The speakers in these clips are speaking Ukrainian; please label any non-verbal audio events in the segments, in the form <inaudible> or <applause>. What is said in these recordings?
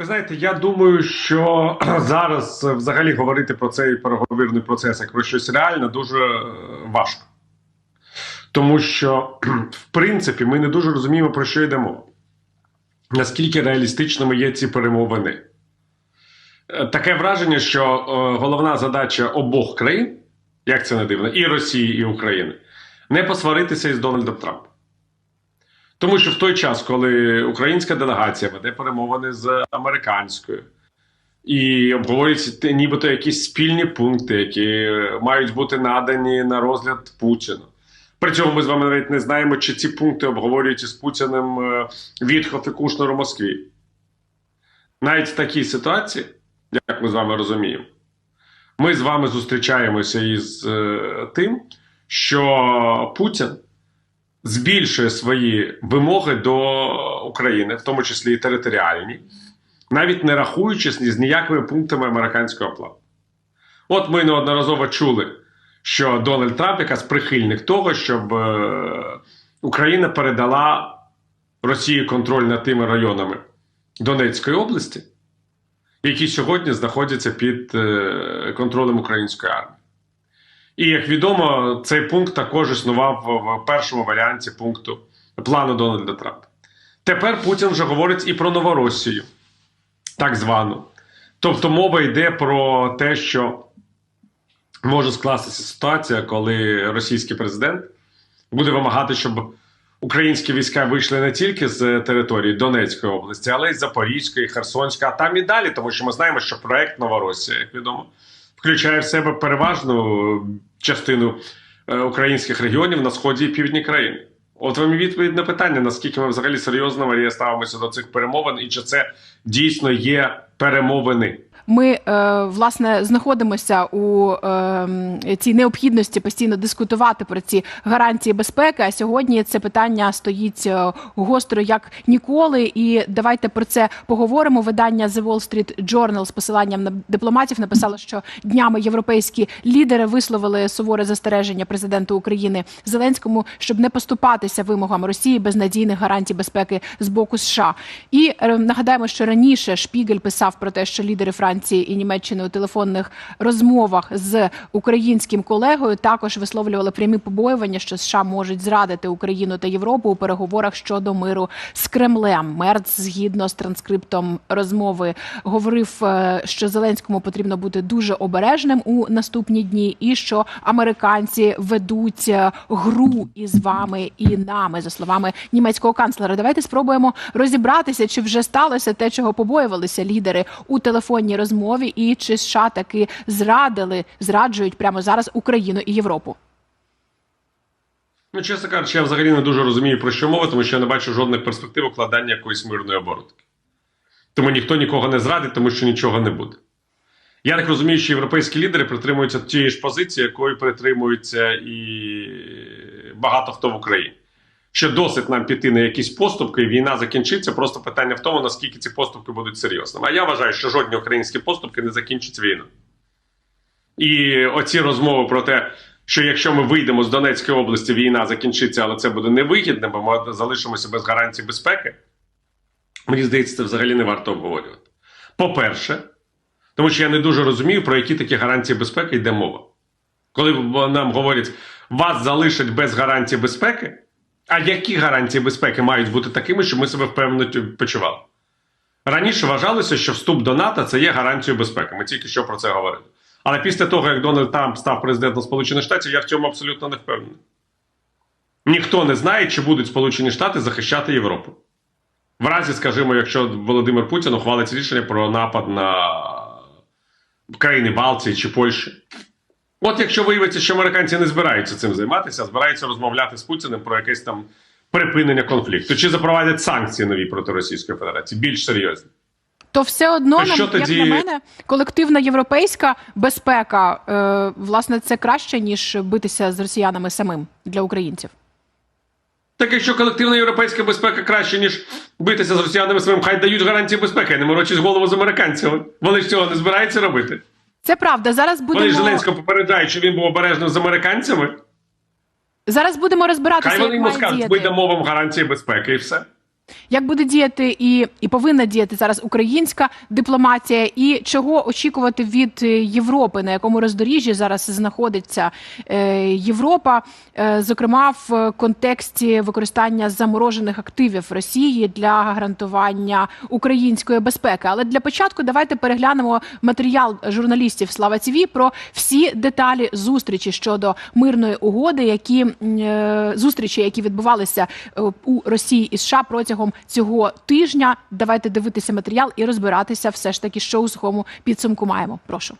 Ви знаєте, я думаю, що <clears throat> зараз е, взагалі говорити про цей переговірний процес як про щось реальне дуже е, важко. Тому що, <clears throat> в принципі, ми не дуже розуміємо, про що йдемо. Наскільки реалістичними є ці перемовини. Е, Таке враження, що головна задача обох країн, як це не дивно, і Росії, і України, не посваритися із Дональдом Трампом. Тому що в той час, коли українська делегація веде перемовини з американською і обговорюються нібито якісь спільні пункти, які мають бути надані на розгляд Путіну. При цьому ми з вами навіть не знаємо, чи ці пункти обговорюють із Путіним е, Вітхоф і Кушнер у Москві. Навіть в такій ситуації, як ми з вами розуміємо, ми з вами зустрічаємося із е, тим, що Путін збільшує свої вимоги до України, в тому числі і територіальні, навіть не рахуючись ні з ніякими пунктами американського плану. От ми неодноразово чули, що Дональд Трамп якраз прихильник того, щоб е, Україна передала Росії контроль над тими районами Донецької області, які сьогодні знаходяться під е, контролем української армії. І як відомо, цей пункт також існував в- першому варіанті пункту плану Дональда Трампа. Тепер Путін вже говорить і про Новоросію, так звану. Тобто мова йде про те, що може скластися ситуація, коли російський президент буде вимагати, щоб українські війська вийшли не тільки з території Донецької області, але й Запорізької, Херсонської, а там і далі, тому що ми знаємо, що проект Новоросія, як відомо, включає в себе переважну частину е, українських регіонів на сході і півдні країни. От вам відповідь на питання, наскільки ми взагалі серйозно Марія ставимося до цих перемовин, і чи це дійсно є перемовини. Ми е, власне знаходимося у е, цій необхідності постійно дискутувати про ці гарантії безпеки. А сьогодні це питання стоїть е, гостро як ніколи. І давайте про це поговоримо. Видання The Wall Street Journal з посиланням на дипломатів написало, що днями європейські лідери висловили суворе застереження президенту України Зеленському, щоб не поступатися вимогам Росії без надійних гарантій безпеки з боку США. І нагадаємо, що раніше Шпігель писав про те, що лідери Франції і Німеччини у телефонних розмовах з українським колегою також висловлювали прямі побоювання, що США можуть зрадити Україну та Європу у переговорах щодо миру з Кремлем. Мерц, згідно з транскриптом розмови, говорив, е, що Зеленському потрібно бути дуже обережним у наступні дні, і що американці ведуть е, гру із вами і нами, за словами німецького канцлера. Давайте спробуємо розібратися, чи вже сталося те, чого побоювалися лідери у телефонній розмові, і чи США таки зрадили, зраджують прямо зараз Україну і Європу. Ну, чесно кажучи, я взагалі не дуже розумію, про що мова, тому що я не бачу жодних перспектив укладання якоїсь мирної оборудки. Тому ніхто нікого не зрадить, тому що нічого не буде. Я так розумію, що європейські лідери притримуються тієї ж позиції, якої притримуються і багато хто в Україні. Що досить нам піти на якісь поступки, і війна закінчиться. Просто питання в тому, наскільки ці поступки будуть серйозними. А я вважаю, що жодні українські поступки не закінчать війну. І оці розмови про те, що якщо ми вийдемо з Донецької області, війна закінчиться, але це буде невигідно, бо ми залишимося без гарантій безпеки. Мені здається, це взагалі не варто обговорювати. По-перше, тому що я не дуже розумію, про які такі гарантії безпеки йде мова. Коли нам говорять, вас залишать без гарантій безпеки, а які гарантії безпеки мають бути такими, щоб ми себе впевнено почували? Раніше вважалося, що вступ до НАТО це є гарантією безпеки. Ми тільки що про це говорили. Але після того, як Дональд Трамп став президентом Сполучених Штатів, я в цьому абсолютно не впевнений. Ніхто не знає, чи будуть Сполучені Штати захищати Європу. В разі, скажімо, якщо Володимир Путін ухвалить рішення про напад на країни Балтії чи Польщі. От якщо виявиться, що американці не збираються цим займатися, а збираються розмовляти з Путіним про якесь там припинення конфлікту, чи запровадять санкції нові проти Російської Федерації, більш серйозні. То все одно нам, що як тоді- на мене, колективна європейська безпека, е, власне, це краще ніж битися з росіянами самим для українців. Так якщо колективна європейська безпека краще, ніж битися з росіянами своїм, хай дають гарантії безпеки, не морочись голову з американцями. Вони ж цього не збираються робити. Це правда. Зараз Вони будемо Зеленського попереджають, що він був обережно з американцями. зараз будемо розбиратися. Хай вони йому скажуть, ми дамо вам гарантії безпеки і все. Як буде діяти і, і повинна діяти зараз українська дипломатія, і чого очікувати від е, Європи, на якому роздоріжжі зараз знаходиться е, Європа, е, зокрема в контексті використання заморожених активів Росії для гарантування української безпеки. Але для початку давайте переглянемо матеріал журналістів Слава ТІВІ про всі деталі зустрічі щодо мирної угоди, які зустрічі, які відбувалися у Росії і США протягом цього тижня. Давайте дивитися матеріал і розбиратися, все ж таки, що у сухому підсумку маємо. Прошу.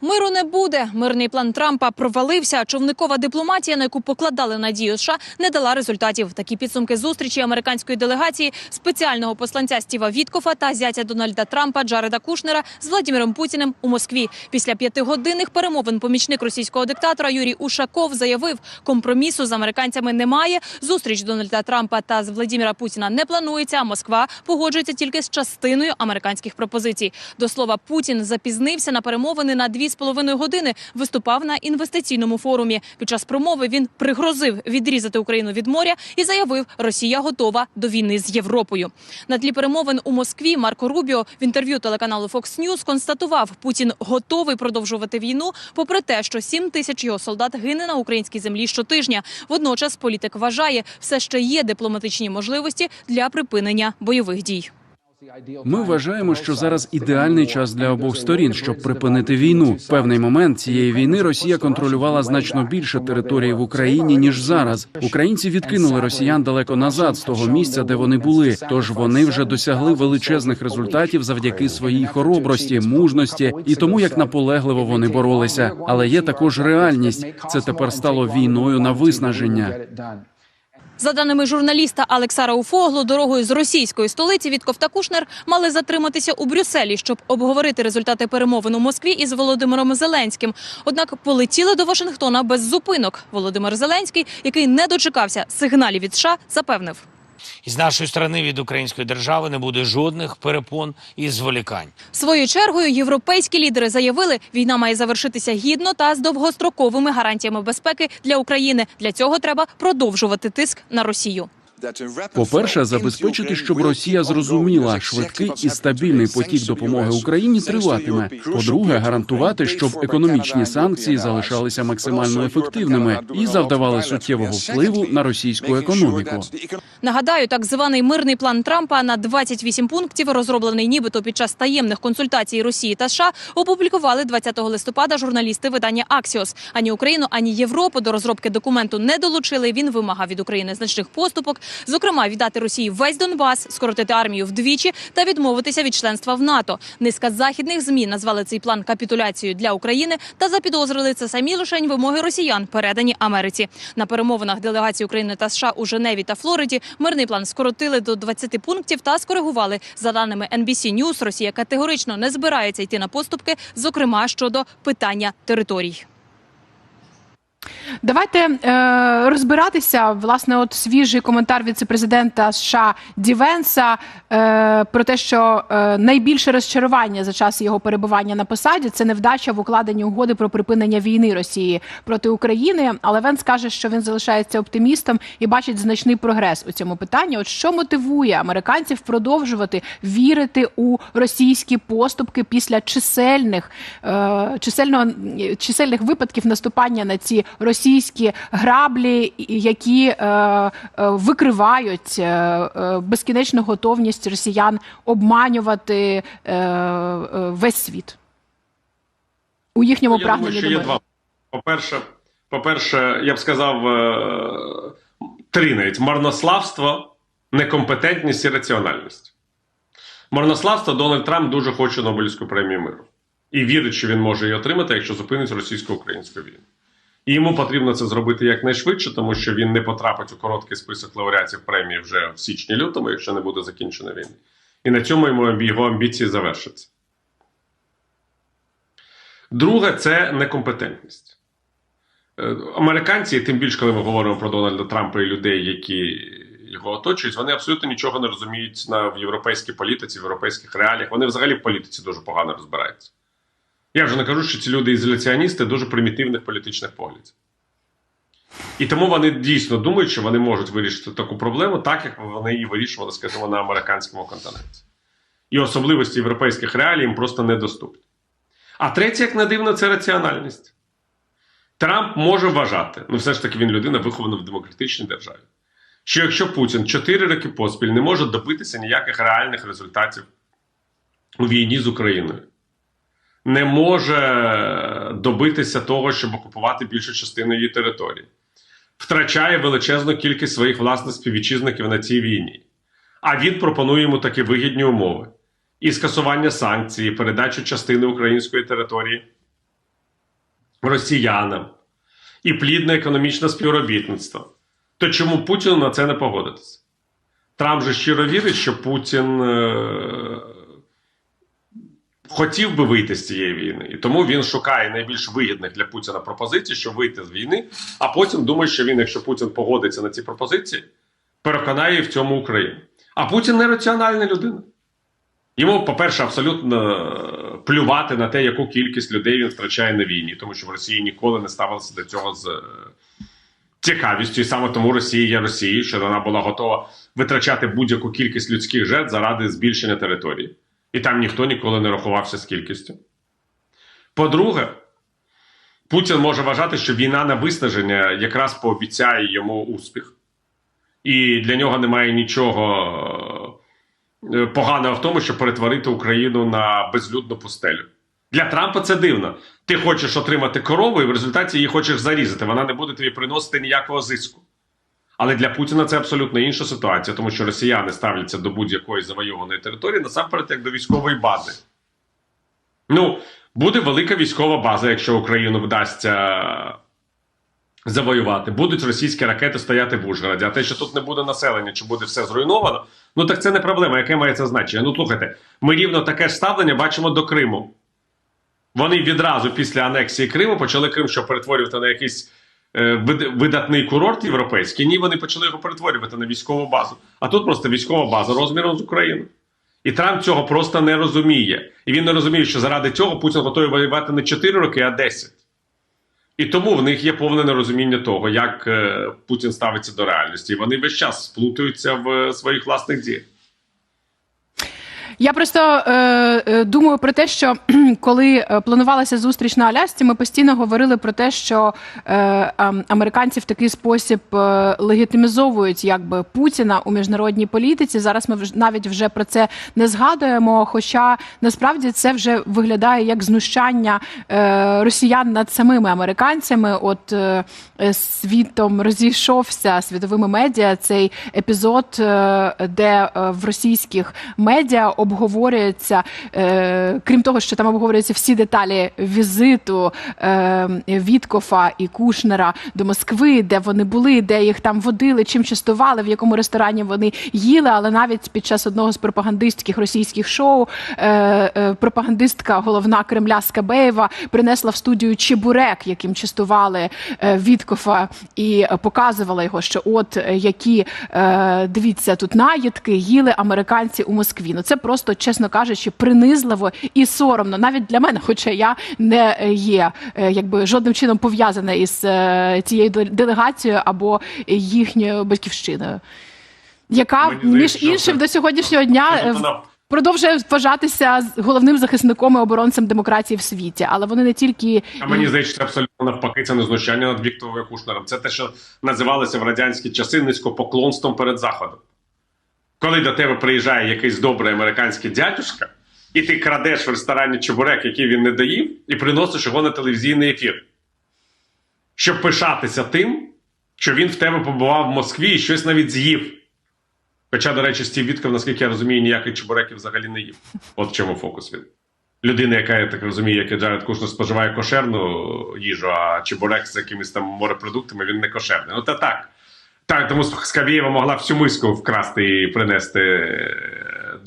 Миру не буде. Мирний план Трампа провалився. Човникова дипломатія, на яку покладали надію США, не дала результатів. Такі підсумки зустрічі американської делегації спеціального посланця Стіва Віткофа та зятя Дональда Трампа Джареда Кушнера з Владіміром Путіним у Москві. Після п'ятигодинних перемовин помічник російського диктатора Юрій Ушаков заявив, компромісу з американцями немає. Зустріч Дональда Трампа та з Владіміра Путіна не планується. Москва погоджується тільки з частиною американських пропозицій. До слова, Путін запізнився на перемовини на дві з половиною години. Виступав на інвестиційному форумі. Під час промови він пригрозив відрізати Україну від моря і заявив, Росія готова до війни з Європою. На тлі перемовин у Москві Марко Рубіо в інтерв'ю телеканалу Fox News констатував, Путін готовий продовжувати війну, попри те, що 7 тисяч його солдат гине на українській землі щотижня. Водночас політик вважає, все ще є дипломатичні можливості для припинення бойових дій. Ми вважаємо, що зараз ідеальний час для обох сторін, щоб припинити війну. В певний момент цієї війни Росія контролювала значно більше території в Україні ніж зараз. Українці відкинули росіян далеко назад з того місця, де вони були. Тож вони вже досягли величезних результатів завдяки своїй хоробрості, мужності і тому, як наполегливо вони боролися. Але є також реальність. Це тепер стало війною на виснаження. За даними журналіста Алекса Рауфоглу, дорогою з російської столиці Вітков та Кушнер мали затриматися у Брюсселі, щоб обговорити результати перемовин у Москві із Володимиром Зеленським. Однак полетіли до Вашингтона без зупинок. Володимир Зеленський, який не дочекався сигналів від США, запевнив. І з нашої сторони від української держави не буде жодних перепон і зволікань. Своєю чергою європейські лідери заявили, війна має завершитися гідно та з довгостроковими гарантіями безпеки для України. Для цього треба продовжувати тиск на Росію. По-перше, забезпечити, щоб Росія зрозуміла, швидкий і стабільний потік допомоги Україні триватиме. По-друге, гарантувати, щоб економічні санкції залишалися максимально ефективними і завдавали суттєвого впливу на російську економіку. Нагадаю, так званий мирний план Трампа на 28 пунктів, розроблений нібито під час таємних консультацій Росії та США, опублікували 20 листопада журналісти видання Аксіос. Ані Україну, ані Європу до розробки документу не долучили. Він вимагав від України значних поступок, зокрема віддати Росії весь Донбас, скоротити армію вдвічі та відмовитися від членства в НАТО. Низка західних змі назвали цей план капітуляцією для України та запідозрили це самі лишень вимоги росіян, передані Америці. На перемовинах делегації України та США у Женеві та Флориді мирний план скоротили до 20 пунктів та скоригували. За даними NBC News, Росія категорично не збирається йти на поступки, зокрема щодо питання територій. Давайте е, розбиратися. Власне, от свіжий коментар віцепрезидента США Дівенса е, про те, що е, найбільше розчарування за час його перебування на посаді це невдача в укладенні угоди про припинення війни Росії проти України. Але Венс каже, що він залишається оптимістом і бачить значний прогрес у цьому питанні. От що мотивує американців продовжувати вірити у російські поступки після чисельних е, чисельного чисельних випадків наступання на ці російські граблі, які е, е, викривають е, безкінечну готовність росіян обманювати весь світ у їхньому Я думаю, прагненні що до є два. По-перше, по-перше, я б сказав три навіть марнославство, некомпетентність і раціональність. Марнославство Дональд Трамп дуже хоче Нобелівську премію миру і вірить, що він може її отримати, якщо зупинить російсько-українську війну. І йому потрібно це зробити якнайшвидше, тому що він не потрапить у короткий список лауреатів премії вже в січні-лютому, якщо не буде закінчена війна. І на цьому йому його амбіції завершаться. Друге це некомпетентність. Е, Американці, тим більше, коли ми говоримо про Дональда Трампа і людей, які його оточують, вони абсолютно нічого не розуміють на, в європейській політиці, в європейських реаліях. Вони взагалі в політиці дуже погано розбираються. Я вже не кажу, що ці люди ізоляціоністи дуже примітивних політичних поглядів. І тому вони дійсно думають, що вони можуть вирішити таку проблему, так як вони її вирішували, скажімо, на американському континенті. І особливості європейських реалій їм просто недоступні. А третє, як не дивно, це раціональність. Трамп може вважати, ну все ж таки він людина, вихована в демократичній державі, що якщо Путін 4 роки поспіль не може добитися ніяких реальних результатів у війні з Україною, не може добитися того, щоб окупувати більшу частину її території, втрачає величезну кількість своїх власних співвітчизників на цій війні. А він пропонує йому такі вигідні умови: і скасування санкцій, і передачу частини української території росіянам, і плідне економічне співробітництво. То чому Путіну на це не погодитися? Трамп же щиро вірить, що Путін е- хотів би вийти з цієї війни, і тому він шукає найбільш вигідних для Путіна пропозицій, щоб вийти з війни, а потім думає, що він, якщо Путін погодиться на ці пропозиції, переконає в цьому Україну. А Путін не раціональна людина. Йому, по-перше, абсолютно плювати на те, яку кількість людей він втрачає на війні, тому що в Росії ніколи не ставилося до цього з е, цікавістю, і саме тому Росія є Росією, що вона була готова витрачати будь-яку кількість людських жертв заради збільшення території. І там ніхто ніколи не рахувався з кількістю. По-друге, Путін може вважати, що війна на виснаження якраз пообіцяє йому успіх, і для нього немає нічого е, поганого в тому, щоб перетворити Україну на безлюдну пустелю. Для Трампа це дивно. Ти хочеш отримати корову, і в результаті її хочеш зарізати. Вона не буде тобі приносити ніякого зиску. Але для Путіна це абсолютно інша ситуація, тому що росіяни ставляться до будь-якої завойованої території насамперед як до військової бази. Ну, буде велика військова база, якщо Україну вдасться завоювати. Будуть російські ракети стояти в Ужгороді. А те, що тут не буде населення, чи буде все зруйновано, ну так це не проблема. Яке має це значення? Ну, слухайте, ми рівно таке ж ставлення бачимо до Криму. Вони відразу після анексії Криму почали Крим, що перетворювати на якийсь видатний курорт європейський. Ні, вони почали його перетворювати на військову базу. А тут просто військова база розміром з Україну. І Трамп цього просто не розуміє. І він не розуміє, що заради цього Путін готовий воювати не 4 роки, а 10. І тому в них є повне нерозуміння того, як е, Путін ставиться до реальності. І вони весь час сплутуються в е, своїх власних діях. Я просто е, е, думаю про те, що <clears throat> коли е, планувалася зустріч на Алясці, ми постійно говорили про те, що е, американці в такий спосіб е, легітимізовують якби Путіна у міжнародній політиці. Зараз ми навіть вже про це не згадуємо. Хоча насправді це вже виглядає як знущання е, росіян над самими американцями. От е, світом розійшовся світовими медіа цей епізод, е, де в російських медіа обговорюється, е, крім того, що там обговорюються всі деталі візиту е, Віткофа і Кушнера до Москви, де вони були, де їх там водили, чим частували, в якому ресторані вони їли. Але навіть під час одного з пропагандистських російських шоу е, е, пропагандистка головна Кремля Скабеєва принесла в студію чебурек, яким частували е, Віткофа, і показувала його, що от е, які е, дивіться тут наїдки їли американці у Москві. Ну це просто, чесно кажучи, принизливо і соромно, навіть для мене, хоча я не є е, якби жодним чином пов'язана із е, цією деле- делегацією або їхньою батьківщиною. Яка Мені між іншим це- до сьогоднішнього дня е, продовжує вважатися головним захисником і оборонцем демократії в світі, але вони не тільки А мені здається, це абсолютно навпаки, це не знущання над Віктором Кушнером. Це те, що називалося в радянські часи низькопоклонством перед Заходом. Коли до тебе приїжджає якийсь добрий американський дядюшка, і ти крадеш в ресторані чебурек, який він не доїв, і приносиш його на телевізійний ефір. Щоб пишатися тим, що він в тебе побував в Москві і щось навіть з'їв. Хоча, до речі, Стів Вітков, наскільки я розумію, ніяких чебуреків взагалі не їв. От в чому фокус він. Людина, яка я так розумію, як і Джаред Кушнер споживає кошерну їжу, а чебурек з якимись там морепродуктами, він не кошерний. Ну, та так. Так, тому Скавєєва могла всю миску вкрасти і принести е,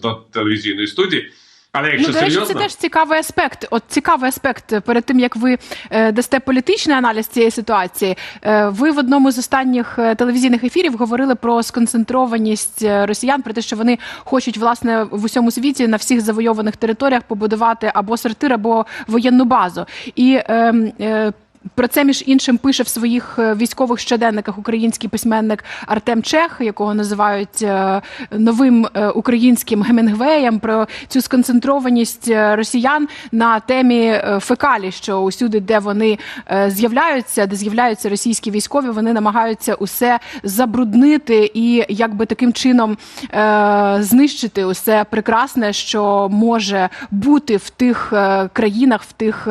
до телевізійної студії. Але якщо ну, до речі, серйозно, це теж цікавий аспект. От цікавий аспект перед тим як ви е, дасте політичний аналіз цієї ситуації. Е, ви в одному з останніх е, телевізійних ефірів говорили про сконцентрованість е, росіян, про те, що вони хочуть власне в усьому світі на всіх завойованих територіях побудувати або сортир, або воєнну базу. І е, е, Про це між іншим пише в своїх е, військових щоденниках український письменник Артем Чех, якого називають е, новим е, українським Гемінгвеєм. Про цю сконцентрованість росіян на темі фекалій, що усюди, де вони з'являються, де з'являються російські військові, вони намагаються усе забруднити і якби таким чином знищити усе прекрасне, що може бути в тих країнах, в тих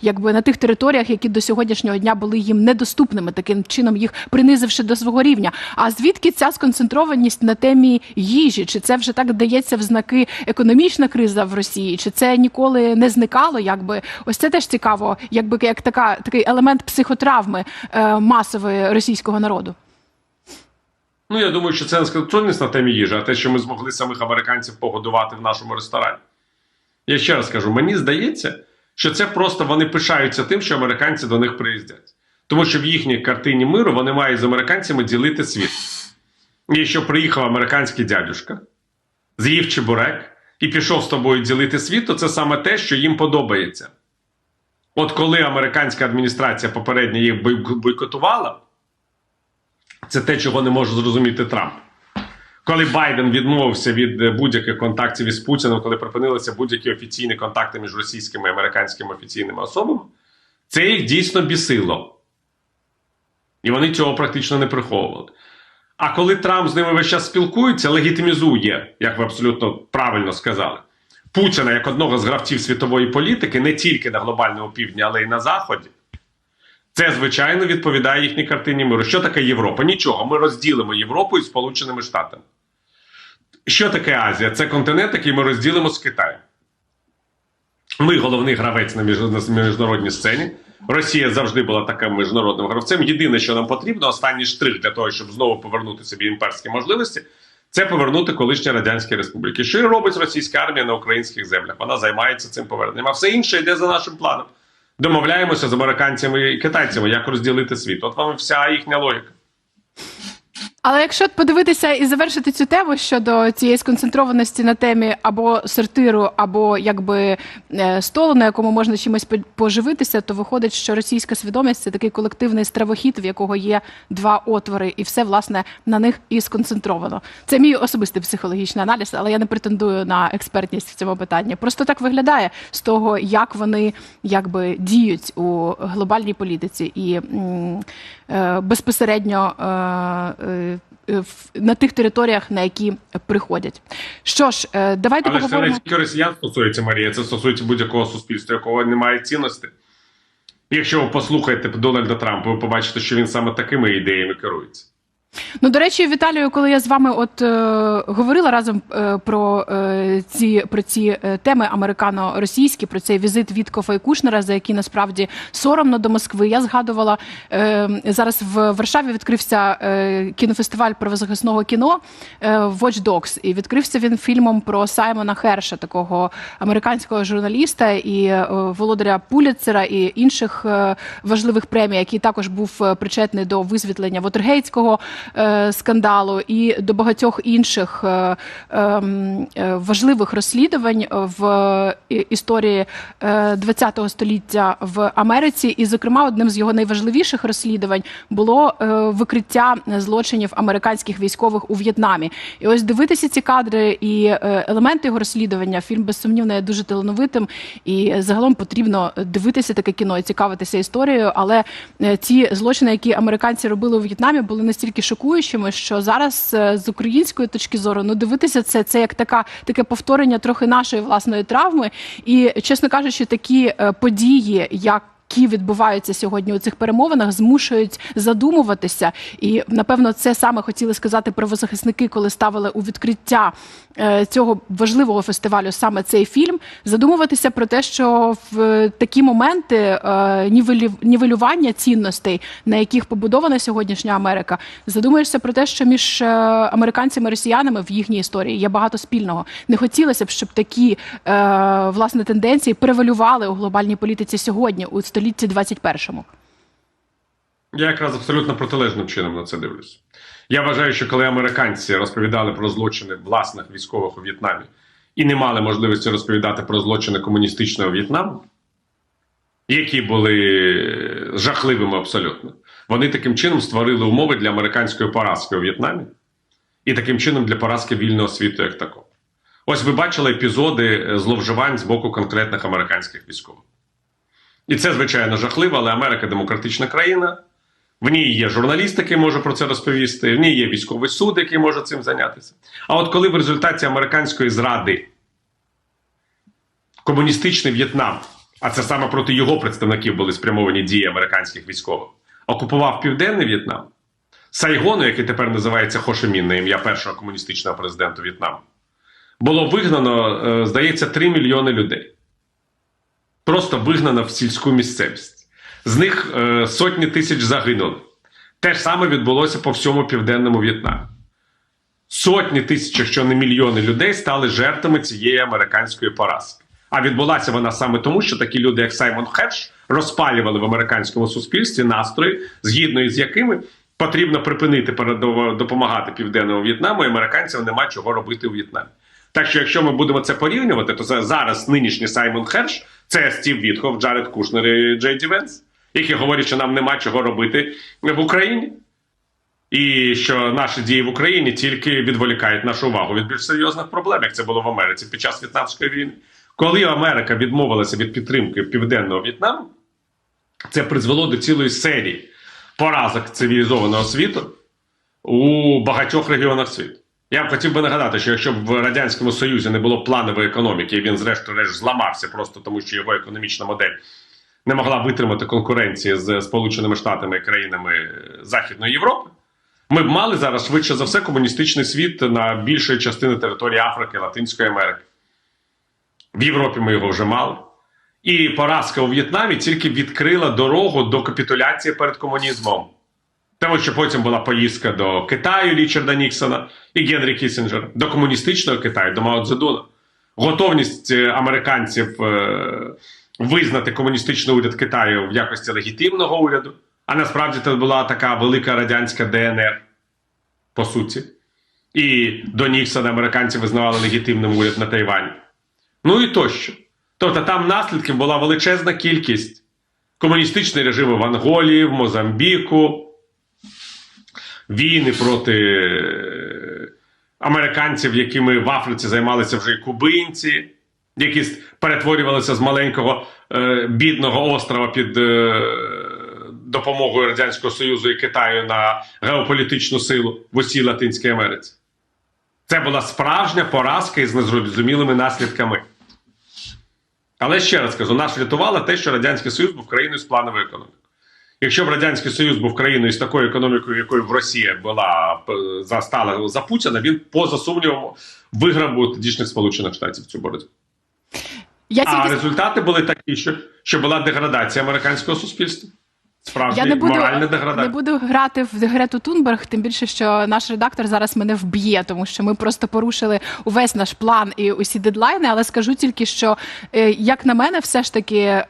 якби на тих територіях, які до сьогоднішнього дня були їм недоступними, таким чином їх принизивши до свого рівня. А звідки ця сконцентрованість на темі їжі? Чи це вже так дається в знаки економічна криза в Росії? Чи це ніколи не зникало? Якби ось це теж цікаво, якби як така такий елемент психотравми е, масової російського народу. Ну, я думаю, що це не сконцентрованість на темі їжі, а те, що ми змогли самих американців погодувати в нашому ресторані. Я ще раз кажу: мені здається, що це просто вони пишаються тим, що американці до них приїздять. Тому що в їхній картині миру вони мають з американцями ділити світ. І якщо приїхав американський дядюшка, з'їв чебурек і пішов з тобою ділити світ, то це саме те, що їм подобається. От коли американська адміністрація попередньо їх бойкотувала, це те, чого не може зрозуміти Трамп. Коли Байден відмовився від е, будь-яких контактів із Путіним, коли припинилися будь-які офіційні контакти між російськими і американськими офіційними особами, це їх дійсно бісило. І вони цього практично не приховували. А коли Трамп з ними весь час спілкується, легітимізує, як ви абсолютно правильно сказали, Путіна як одного з гравців світової політики не тільки на глобальному півдні, але й на Заході. Це, звичайно, відповідає їхній картині миру. Що таке Європа? Нічого. Ми розділимо Європу із Сполученими Штатами. Що таке Азія? Це континент, який ми розділимо з Китаєм. Ми головний гравець на міжнародній сцені. Росія завжди була таким міжнародним гравцем. Єдине, що нам потрібно, останній штрих для того, щоб знову повернути собі імперські можливості, це повернути колишні радянські республіки. Що і робить російська армія на українських землях? Вона займається цим поверненням. А все інше йде за нашим планом. Домовляємося з американцями і китайцями, як розділити світ. От вам вся їхня логіка. Але якщо подивитися і завершити цю тему щодо цієї сконцентрованості на темі або сортиру, або якби е, столу, на якому можна чимось поживитися, то виходить, що російська свідомість це такий колективний стравохід, в якого є два отвори, і все власне на них і сконцентровано. Це мій особистий психологічний аналіз, але я не претендую на експертність в цьому питанні. Просто так виглядає з того, як вони якби діють у глобальній політиці і м, е, безпосередньо е, е, на тих територіях, на які приходять. Що ж, е, давайте Але ж це не тільки росіян стосується Марія, це стосується будь-якого суспільства, якого немає цінностей. Якщо ви послухаєте Дональда Трампа, ви побачите, що він саме такими ідеями керується. Ну, до речі, Віталію, коли я з вами от е, говорила разом е, про е, ці про ці е, теми американо-російські, про цей візит Віткофа і Кушнера, за який насправді соромно до Москви. Я згадувала е, зараз в Варшаві відкрився е, кінофестиваль правозахисного кіно е, Watch Dogs, і відкрився він фільмом про Саймона Херша, такого американського журналіста і е, володаря Пуліцера і інших е, важливих премій, який також був е, причетний до висвітлення Вотергейтського скандалу і до багатьох інших е, ем, е, важливих розслідувань в е, історії е, ХХ століття в Америці. І, зокрема, одним з його найважливіших розслідувань було е, викриття злочинів американських військових у В'єтнамі. І ось дивитися ці кадри і е, елементи його розслідування. Фільм безсумнівно є дуже талановитим, і загалом потрібно дивитися таке кіно і цікавитися історією. Але е, ці злочини, які американці робили у В'єтнамі, були настільки шокуючими, що зараз е, з української точки зору ну дивитися це, це як така таке повторення трохи нашої власної травми. І чесно кажучи, такі е, події, як які відбуваються сьогодні у цих перемовинах, змушують задумуватися. І напевно це саме хотіли сказати правозахисники, коли ставили у відкриття е, цього важливого фестивалю саме цей фільм. Задумуватися про те, що в такі моменти е, нівелювання цінностей, на яких побудована сьогоднішня Америка, задумуєшся про те, що між е, американцями і росіянами в їхній історії є багато спільного. Не хотілося б, щоб такі власне тенденції превалювали у глобальній політиці сьогодні, у столітті 21-му. Я якраз абсолютно протилежним чином на це дивлюся. Я вважаю, що коли американці розповідали про злочини власних військових у В'єтнамі і не мали можливості розповідати про злочини комуністичного В'єтнаму, які були жахливими абсолютно. Вони таким чином створили умови для американської поразки у В'єтнамі і таким чином для поразки вільного світу як такого. Ось ви бачили епізоди е, зловживань з боку конкретних американських військових. І це, звичайно, жахливо, але Америка демократична країна. В ній є журналіст, який може про це розповісти, в ній є військовий суд, який може цим зайнятися. А от коли в результаті американської зради комуністичний В'єтнам, а це саме проти його представників були спрямовані дії американських військових, окупував Південний В'єтнам, Сайгону, який тепер називається Хошемін на ім'я першого комуністичного президента В'єтнаму, було вигнано, е, здається, 3 мільйони людей. Просто вигнано в сільську місцевість. З них е, сотні тисяч загинули. Те ж саме відбулося по всьому південному В'єтнамі. Сотні тисяч, якщо не мільйони людей, стали жертвами цієї американської поразки. А відбулася вона саме тому, що такі люди, як Саймон Хедж, розпалювали в американському суспільстві настрої, згідно із якими потрібно припинити допомагати південному В'єтнаму, і американцям нема чого робити у В'єтнамі. Так що, якщо ми будемо це порівнювати, то зараз нинішній Саймон Хедж – це Стів Вітхов, Джаред Кушнер і Джей Ді Венс, які говорять, що нам нема чого робити в Україні. І що наші дії в Україні тільки відволікають нашу увагу від більш серйозних проблем, як це було в Америці під час В'єтнамської війни. Коли Америка відмовилася від підтримки Південного В'єтнаму, це призвело до цілої серії поразок цивілізованого світу у багатьох регіонах світу. Я б хотів би нагадати, що якщо б в Радянському Союзі не було планової економіки, і він, зрештою, зламався просто тому, що його економічна модель не могла витримати конкуренції з Сполученими Штатами і країнами Західної Європи, ми б мали зараз швидше за все комуністичний світ на більшої частини території Африки, Латинської Америки. В Європі ми його вже мали. І поразка у В'єтнамі тільки відкрила дорогу до капітуляції перед комунізмом. Тому що потім була поїздка до Китаю Річарда Ніксона і Генрі Кісінджера, до комуністичного Китаю, до Мао Цзедуна. Готовність е, американців е, визнати комуністичний уряд Китаю в якості легітимного уряду. А насправді це була така велика радянська ДНР, по суті. І до Ніксона американці визнавали легітимним уряд на Тайвані. Ну і тощо. Тобто там наслідків була величезна кількість комуністичні режими в Анголії, в Мозамбіку, війни проти е, американців, якими в Африці займалися вже кубинці, які перетворювалися з маленького е, бідного острова під е, допомогою Радянського Союзу і Китаю на геополітичну силу в усій Латинській Америці. Це була справжня поразка із незрозумілими наслідками. Але ще раз кажу, нас врятувало те, що Радянський Союз був країною з плановою економікою. Якщо б Радянський Союз був країною з такою економікою, якою в Росія була застала за Путіна, він поза сумнівом виграв би у тодішніх Сполучених Штатів цю боротьбу. Я А результати були такі, що, що була деградація американського суспільства. Справжня Я не буду, моральна не буду грати в Грету Тунберг, тим більше, що наш редактор зараз мене вб'є, тому що ми просто порушили увесь наш план і усі дедлайни. Але скажу тільки, що е, як на мене, все ж таки е,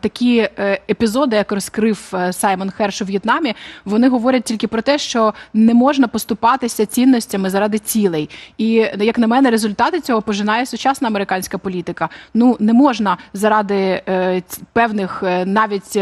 такі е, епізоди, як розкрив Саймон Херш у В'єтнамі, вони говорять тільки про те, що не можна поступатися цінностями заради цілей. І як на мене, результати цього пожинає сучасна американська політика. Ну не можна заради певних навіть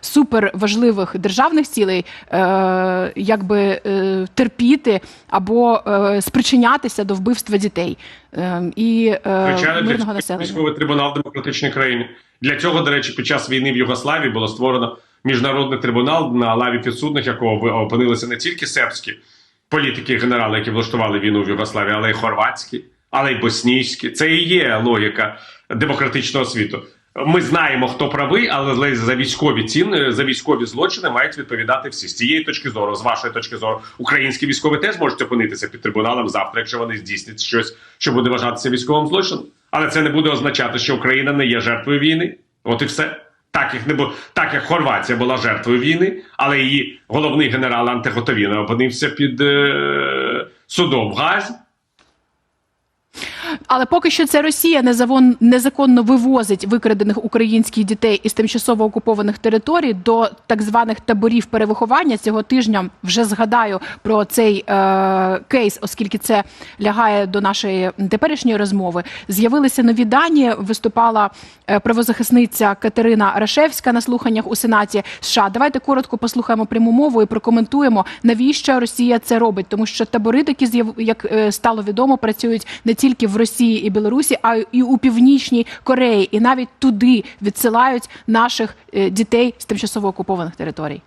супер важливих державних цілей, е, якби е, терпіти або е, спричинятися до вбивства дітей е, і е, Звичайно, мирного населення. військовий трибунал в демократичній країні. Для цього, до речі, під час війни в Югославії було створено міжнародний трибунал на лаві підсудних, якого опинилися не тільки сербські політики і генерали, які влаштували війну в Югославії, але й хорватські, але й боснійські. Це і є логіка демократичного світу. Ми знаємо, хто правий, але за військові ціни, за військові злочини мають відповідати всі. З цієї точки зору, з вашої точки зору, українські військові теж можуть опинитися під трибуналом завтра, якщо вони здійснять щось, що буде вважатися військовим злочином. Але це не буде означати, що Україна не є жертвою війни. От і все. Так як не бу... так як Хорватія була жертвою війни, але її головний генерал Антиготовіна опинився під е... судом в Газі. Але поки що це Росія незаконно вивозить викрадених українських дітей із тимчасово окупованих територій до так званих таборів перевиховання. Цього тижня вже згадаю про цей е, кейс, оскільки це лягає до нашої теперішньої розмови. З'явилися нові дані. Виступала е, правозахисниця Катерина Рашевська на слуханнях у Сенаті США. Давайте коротко послухаємо пряму мову і прокоментуємо, навіщо Росія це робить, тому що табори такі як е, стало відомо, працюють не тільки в Росії і Білорусі, а і у північній Кореї, і навіть туди відсилають наших е, дітей з тимчасово окупованих територій.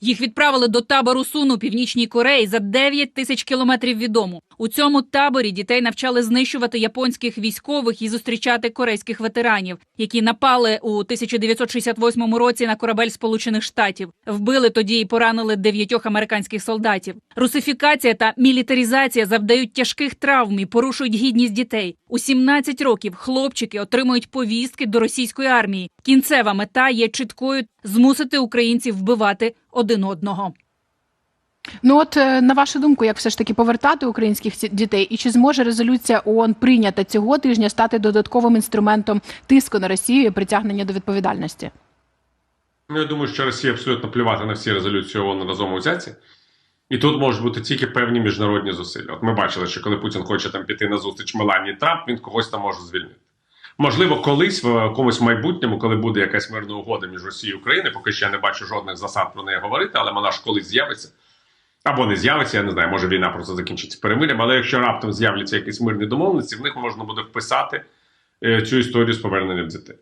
Їх відправили до табору Суну північній Кореї за 9 тисяч кілометрів від дому. У цьому таборі дітей навчали знищувати японських військових і зустрічати корейських ветеранів, які напали у 1968 році на корабель Сполучених Штатів. Вбили тоді і поранили дев'ятьох американських солдатів. Русифікація та мілітарізація завдають тяжких травм і порушують гідність дітей. У 17 років хлопчики отримують повістки до російської армії. Кінцева мета є чіткою змусити українців вбивати один одного. Ну от е, на вашу думку, як все ж таки повертати українських дітей, і чи зможе резолюція ООН прийнята цього тижня стати додатковим інструментом тиску на Росію і притягнення до відповідальності? Ну, я думаю, що Росія абсолютно плювати на всі резолюції ООН разом взяті. І тут можуть бути тільки певні міжнародні зусилля. От ми бачили, що коли Путін хоче там піти на зустріч Меланії Трамп, він когось там може звільнити. Можливо, колись в якомусь майбутньому, коли буде якась мирна угода між Росією і Україною, поки я не бачу жодних засад про неї говорити, але вона ж колись з'явиться. Або не з'явиться, я не знаю, може війна просто закінчиться перемир'ям, але якщо раптом з'являться якісь мирні домовленості, в них можна буде вписати е, цю історію з поверненням дітей.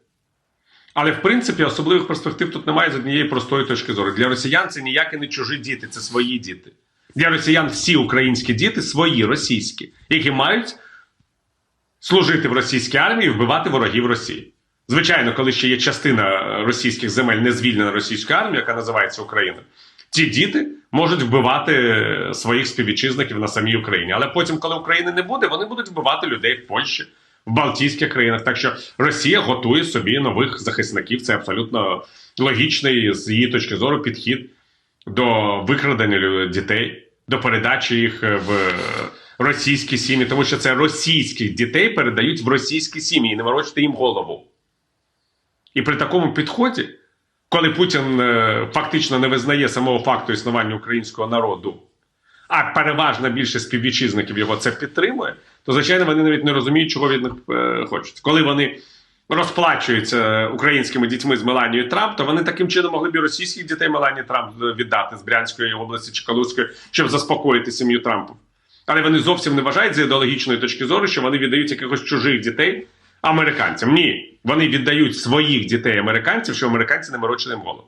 Але в принципі особливих перспектив тут немає з однієї простої точки зору. Для росіян це ніякі не чужі діти, це свої діти. Для росіян всі українські діти свої російські, які мають служити в російській армії вбивати ворогів Росії. Звичайно, коли ще є частина російських земель не звільнена російською армією, яка називається Україна, ці діти можуть вбивати своїх співвітчизників на самій Україні. Але потім, коли України не буде, вони будуть вбивати людей в Польщі, в Балтійських країнах. Так що Росія готує собі нових захисників. Це абсолютно логічний з її точки зору підхід до викрадення дітей, до передачі їх е, в російські сім'ї, тому що це російських дітей передають в російські сім'ї і не ворочити їм голову. І при такому підході, коли Путін е, фактично не визнає самого факту існування українського народу, а переважна більшість співвітчизників його це підтримує, то звичайно вони навіть не розуміють, чого від них е, хочуть. Коли вони розплачуються українськими дітьми з Меланією Трамп, то вони таким чином могли б і російських дітей Меланії Трамп віддати з Брянської області чи Калузької, щоб заспокоїти сім'ю Трампа. Але вони зовсім не вважають з ідеологічної точки зору, що вони віддають якихось чужих дітей американцям. Ні, вони віддають своїх дітей американців, що американці не морочили їм голову.